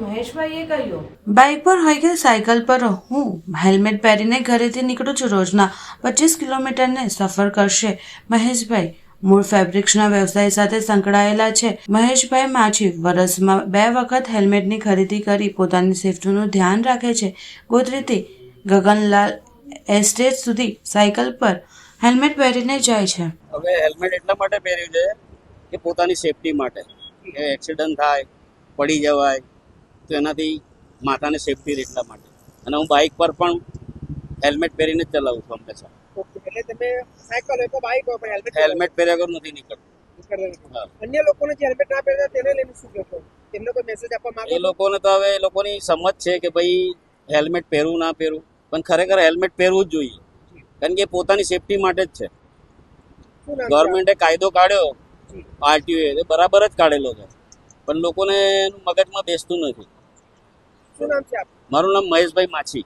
મહેશભાઈએ કહ્યું. બાઇક પર હોય કે સાયકલ પર હું હેલ્મેટ પહેરીને ઘરેથી નીકળું છું. રોજના પચીસ કિલોમીટરને સફર કરશે મહેશભાઈ. મૂળ ફેબ્રિક્સના વ્યવસાય સાથે સંકળાયેલા છે. મહેશભાઈ માછી વરસમાં બે વખત હેલ્મેટની ખરીદી કરી પોતાની સેફ્ટીનું ધ્યાન રાખે છે. કુદરતી ગગનલાલ એસ્ટેટ સુધી સાયકલ પર હેલ્મેટ પહેરીને જાય છે. હવે હેલ્મેટ એટલા માટે પહેર્યું છે કે પોતાની સેફટી માટે. એક્સિડન્ટ થાય પડી જવાય તો એનાથી માથાને સેફટી એટલા માટે. અને હું બાઇક પર પણ હેલ્મેટ પહેરીને જ ચલાવું છું હંમેશા. હેલ્મેટ પહેર્યા વગર નથી નીકળતું. અન્ય લોકોને જે હેલ્મેટ ના પહેરતા તેને લઈને શું કહેશો? તેમને કોઈ મેસેજ આપવા એ માંગો છો? લોકોને તો હવે એ લોકોની સમજ છે કે ભાઈ હેલ્મેટ પહેરવું ના પહેરવું. પણ ખરેખર હેલ્મેટ પહેરવું જ જોઈએ. કારણ કે એ પોતાની સેફટી માટે જ છે. છે? ગવર્મેન્ટે કાયદો કાઢ્યો. જી. આરટીઓ બરાબર જ કાઢેલો છે. પણ લોકોને એનું મગજમાં બેસતું નથી. મારું નામ મહેશભાઈ માછી.